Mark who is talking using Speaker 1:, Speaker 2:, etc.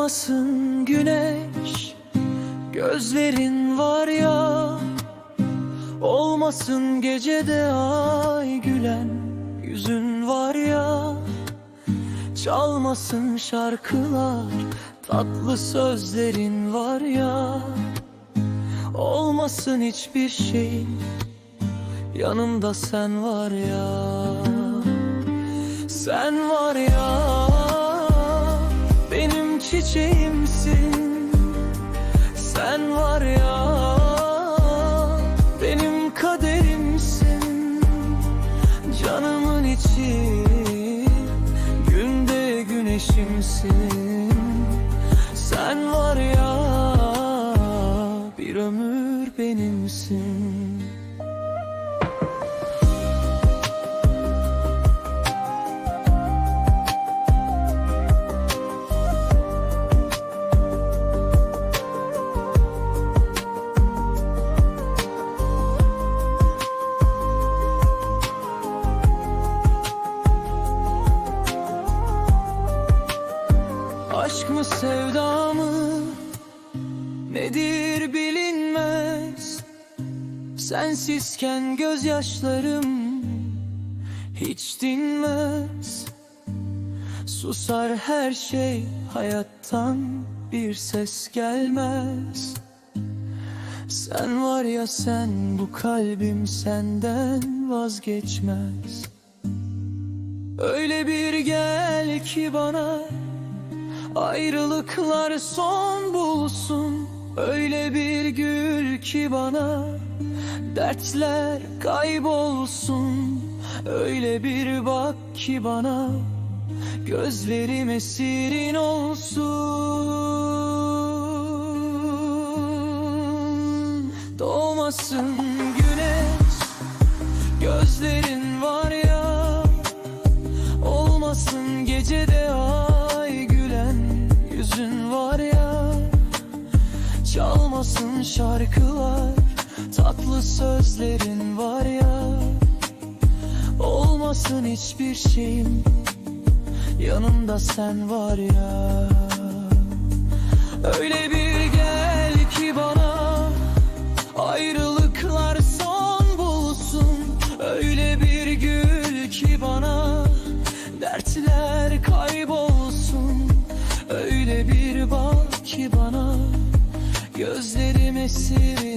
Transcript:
Speaker 1: Olmasın güneş Gözlerin var ya Olmasın gecede ay gülen Yüzün var ya. Çalmasın şarkılar Tatlı sözlerin var ya. Olmasın hiçbir şey Yanımda sen var ya. Sen var ya çiçeğimsin. Sen var ya Benim kaderimsin. Canımın içi Günde güneşimsin. Sen var ya Bir ömür benimsin mı sevda mı? Nedir bilinmez. Sensizken gözyaşlarım Hiç dinmez. Susar her şey hayattan Bir ses gelmez. Sen var ya sen bu kalbim senden vazgeçmez. Öyle bir gel ki bana Ayrılıklar son bulsun. Öyle bir gül ki bana Dertler kaybolsun. Öyle bir bak ki bana Gözlerim esirin olsun. Doğmasın güneş Gözlerin var ya Olmasın gecede Çalmasın şarkılar. Tatlı sözlerin var ya Olmasın hiçbir şeyim. Yanımda sen var ya. Öyle bir gel ki bana ayrılıklar son bulsun. Öyle bir gül ki bana dertler kaybolsun. Öyle bir bak ki bana gözlerim esirin